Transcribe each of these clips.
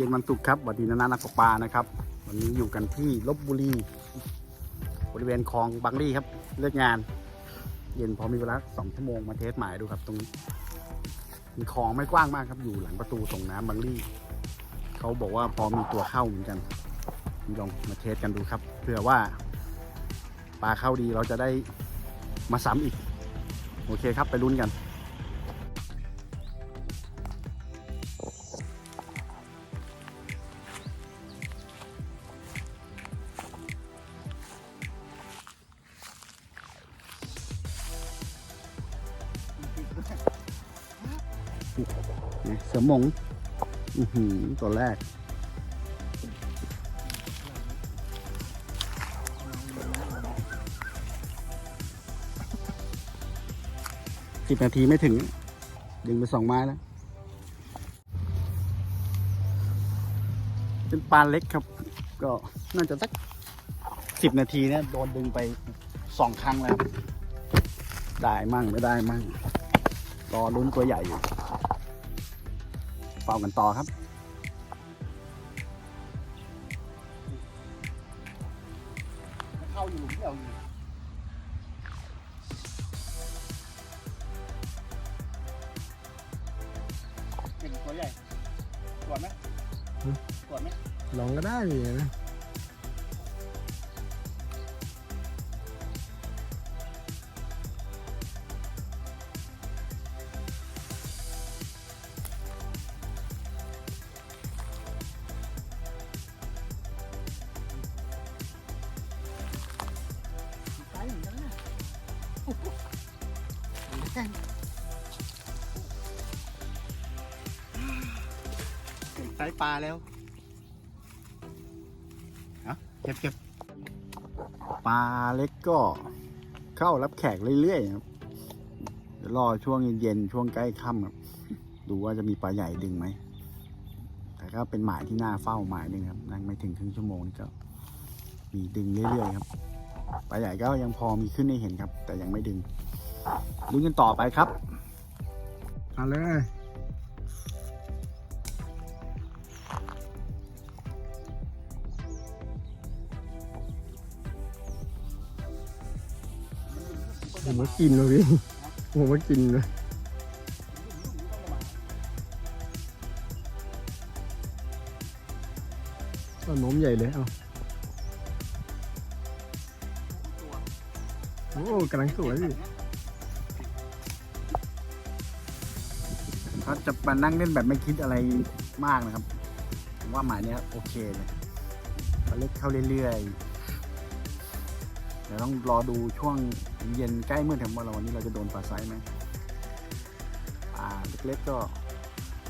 ย็นวันศุกร์ครับสวัสดีนานานักปลานะครับ วันนี้อยู่กันที่ลบบุรี บริเวณคลองบางรี่ครับ เลิกงาน เย็นพอมีเวลาสองชั่วโมงมาเทสหมายดูครับ ตรงนี้มีคลองไม่กว้างมากครับ อยู่หลังประตูส่งน้ำบางรี่เขาบอกว่าพอมีตัวเข้าเหมือนกันลองมาเทสกันดูครับเผื่อว่าปลาเข้าดีเราจะได้มาซ้ำอีก โอเคครับไปลุ้นกัน เนี่ยเสือมงอือหือตัวแรก สิบนาทีไม่ถึง ดึงไปสองไม้แล้ว เป็นปลาเล็กครับ ก็น่าจะสักสิบนาทีเนี่ยโดนดึงไปสองครั้งแล้ว ได้มั่งไม่ได้มั่ง รอลุ้นตัวใหญ่อยู่ เฝ้ากันต่อครับเข้าอยู่เที่ยวอยู่เป็นตัวใหญ่ตรวจไหมอืมตรวจไหมลองก็ได้อยู่นะ ไซส์ปลาแล้วเอาเก็บเก็บปลาเล็กก็เข้ารับแขกเรื่อยๆครับเดี๋ยวรอช่วงเย็นๆช่วงใกล้ค่ำครับดูว่าจะมีปลาใหญ่ดึงไหม แต่ก็เป็นหมายที่น่าเฝ้าหมายหนึ่งครับ นั่งไม่ถึงครึ่งชั่วโมงนี่ก็มีดึงเรื่อยๆครับ ปลาใหญ่ก็ยังพอมีขึ้นให้เห็นครับ แต่ยังไม่ดึง ลุ้นกันต่อไปครับเอาเลยผมมากินเลยพี่ผมมากินเลยเอานมใหญ่เลยเอาโอ้กำลังสวยพี่ เขาจะมานั่งเล่นแบบไม่คิดอะไรมากนะครับผมว่าหมายเนี้ยโอเคเลยปลาเล็กเข้าเรื่อยๆเดี๋ยวต้องรอดูช่วงเย็นใกล้เมืดถึงว่าเราวันนี้เราจะโดนปลาไซส์ไหมปลาเล็กๆก็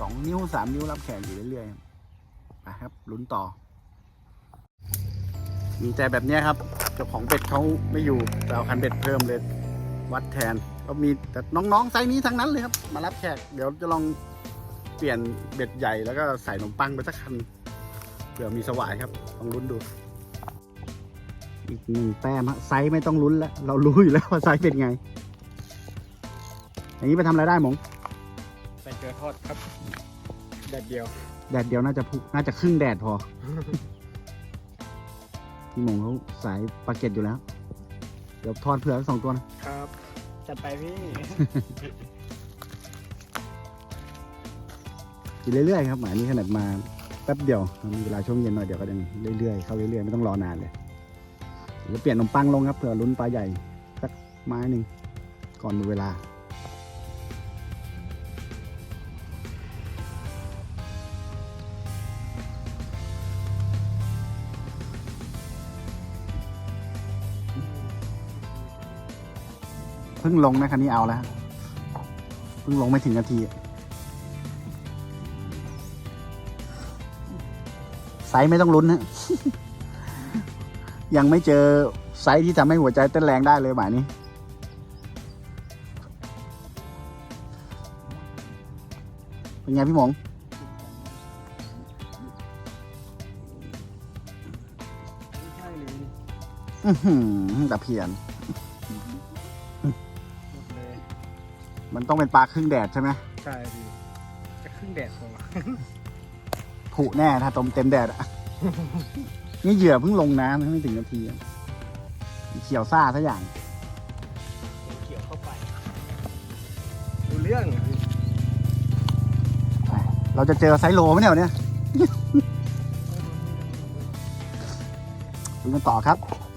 สองนิ้วสามนิ้วรับแขกอยู่เรื่อยๆไปครับลุ้นต่อมีแต่แบบเนี้ยครับเจ้าของเบ็ดเขาไม่อยู่เอาคันเบ็ดเพิ่มเลยวัดแทน ก็มีแต่น้องๆไซส์นี้ทั้งนั้นเลยครับ มารับแขก เดี๋ยวจะลองเปลี่ยนเบ็ดใหญ่แล้วก็ใส่ขนมปังไปสักคันเผื่อมีสวายครับลองลุ้นดู อีกหนึ่งแต้มฮะไซส์ไม่ต้องลุ้นแล้ว เรารู้อยู่แล้วว่าไซส์เป็นไง อย่างนี้ไปทำอะไรได้หมงใส่เกลือทอดครับ แดดเดียว แดดเดียวน่าจะพุน่าจะครึ่งแดดพอ พี่หมงเขาสายปลาเก็ตอยู่แล้ว เดี๋ยวทอดเผื่อสองตัวนะครับ จัดไปพี่ กินเรื่อยๆครับหมายนี่ขนาดมาแป๊บเดียวมีเวลาช่วงเย็นหน่อยเดี๋ยวก็ยังเรื่อยๆเข้าเรื่อยๆไม่ต้องรอนานเลยเดี๋ยวเปลี่ยนขนมปังลงครับเผื่อลุ้นปลาใหญ่สักไม้หนึ่งก่อนหมดเวลา พิ่งลงนะคันนี้เอาแล้วเพิ่งลงไม่ถึงนาทีไซส์ไม่ต้องลุ้นนะยังไม่เจอไซส์ที่ทำให้หัวใจเต้นแรงได้เลยหมายนี้ เป็นไงพี่หมงใช่เลยอื้อหือตะเพียน มันต้องเป็นปลาครึ่งแดดใช่ไหมใช่พี่จะครึ่งแดดพอโถผุแน่ถ้าต้มเต็มแดดอะนี่เหยื่อเพิ่งลงน้ำไม่ถึงนาทีอะเขียวซ่าซะอย่าง เกี่ยวเข้าไปดูเรื่องเราจะเจอไซโลไหมเนี่ยวันเนี้ยดูกันต่อครับกับ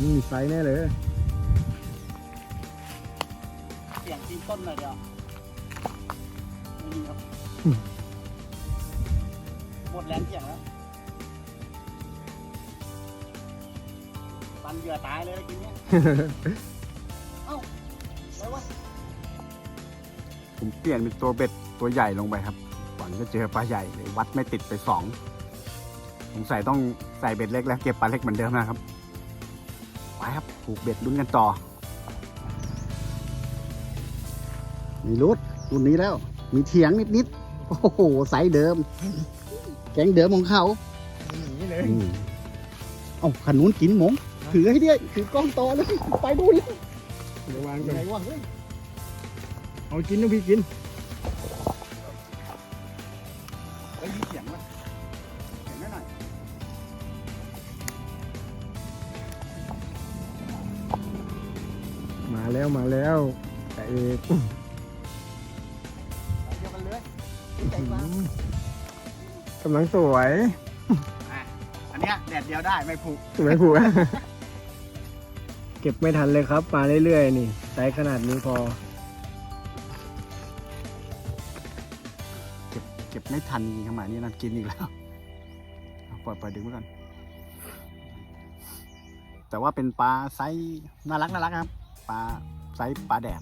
นี่มีไซส์แน่เลยเสียงตีนต้นหน่อยเดียวไม่มีครับ หมดแรงเสียงแล้วปันเหยื่อตายเลยเมื่อกี้เนี้ย เอ้าอะไรวะผมเปลี่ยนเป็นตัวเบ็ดตัวใหญ่ลงไปครับก่อนจะเจอปลาใหญ่เลยวัดไม่ติดไปสองสงสัยต้องใส่เบ็ดเล็กแล้วเก็บปลาเล็กเหมือนเดิมนะครับไปครับ ผูกเบ็ดลุ้นกันต่อ มีรุดรุ่นนี้แล้ว มีเถียงนิดๆ โอ้โหไซส์เดิม แกงเดิมของเขาอย่างนี้เลยอืมเอ้าขนุนกินหมง ถือให้ด้วยถือกล้องต่อเลย ไปดูเลยเดี๋ยววางก่ยัองนไงวะเฮ้ยเอากินนะพี่กิน มาแล้วมาแล้วแต่เอกเดียวกันเลยใจกว้างกำลังสวยอันเนี้ยแดดเดียวได้ไม่ผูกถูกไหมผัวเก็บไม่ทันเลยครับ มาเรื่อยๆนี่ไซส์ขนาดนี้พอ เก็บไม่ทันจริงๆขนาดนี้นะกินอีกแล้วเอาปล่อยปล่อยดึงไว้ก่อนแต่ว่าเป็นปลาไซส์น่ารักน่ารักครับ ปลาไซส์ปลาแดด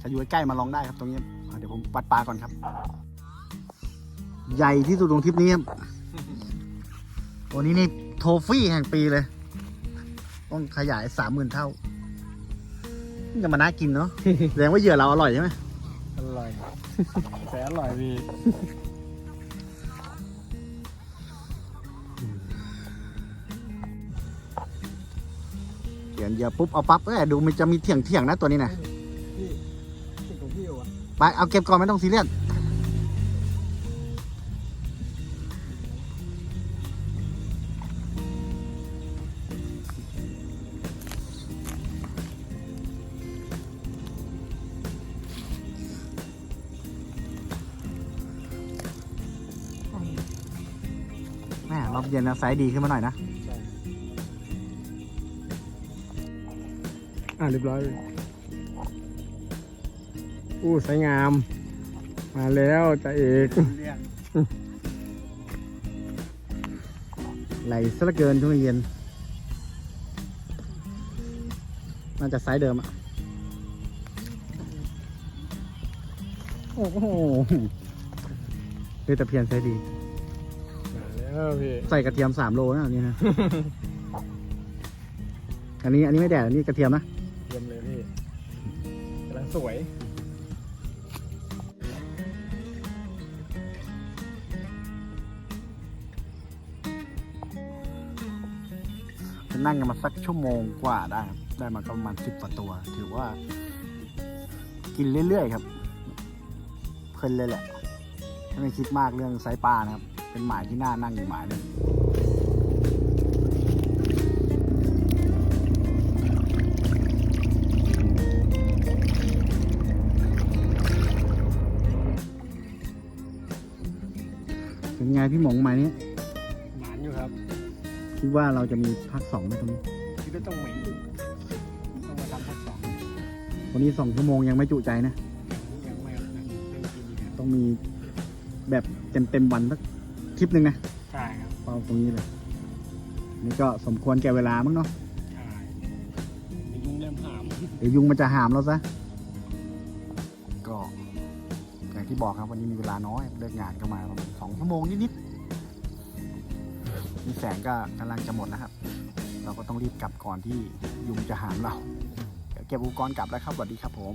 ครอยู่ใกล้ๆมาลองได้ครับตรงนี้ เดี๋ยวผมวัดปลาก่อนครับ ใหญ่ที่สุดตรงทริปนี้ครับตัวนี้นี่โทฟี่แห่งปีเลย ต้องขยายสามหมื่นเท่าจะมาน่ากินเนาะแสดงว่าเหยื่อเราอร่อยใช่ไหมอร่อยแต่อร่อยพี่ นเยื่อปุ๊บเอาปั๊บเอ้ยดูมันจะมีเถียงเถียงๆนะตัวนี้นะพี่สิ่งของพี่อยู่อะไปเอาเก็บก่อนไม่ต้องซีเรียสแม่รอบเย็นนะไซส์ดีขึ้นมาหน่อยนะ อะเรียบร้อยเลยอู้ไซส์งาม มาแล้วจ่าเอกไหลซะเหลือเกินช่วงเย็นน่าจะไซส์เดิมอะโอ้โหเฮ้ยแต่เพียนไซส์ดีมาแล้วพี่ใส่กระเทียมสามโลนะอันนี้นะ อันนี้อันนี้ไม่แดดอันนี้กระเทียมนะ สวยนั่งกันมาสักชั่วโมงกว่าได้ครับได้มาก็ประมาณสิบกว่าตัว ถือว่า กินเรื่อยๆครับ เพลินเลยแหละไม่คิดมากเรื่องไซปลานะครับ เป็นหมายที่น่านั่งอยู่หมายหนึง พี่หมงหมายนี้หมานอยู่ครับคิดว่าเราจะมีภาคสองไหมตรงนี้คิดว่าต้องหมีต้องมาทำภาคสองวันนี้สองชั่วโมงยังไม่จุใจนะยังไม่ครับยังยังกินอีกครับต้องมีแบบเต็มเต็มๆวันสักทริปหนึ่งนะใช่ครับเอาตรงนี้เลยนี่ก็สมควรแก่เวลามั้งเนาะใช่มียุงเริ่มหามเดี๋ยวยุงมันจะหามเราซะ อย่างที่บอกครับวันนี้มีเวลาน้อยเลิกงานก็มาประมาณสองชั่วโมงนิดๆมีแสงก็กำลังจะหมดนะครับ เราก็ต้องรีบกลับก่อนที่ยุงจะหามเราเก็บอุปกรณ์กลับแล้วครับสวัสดีครับผม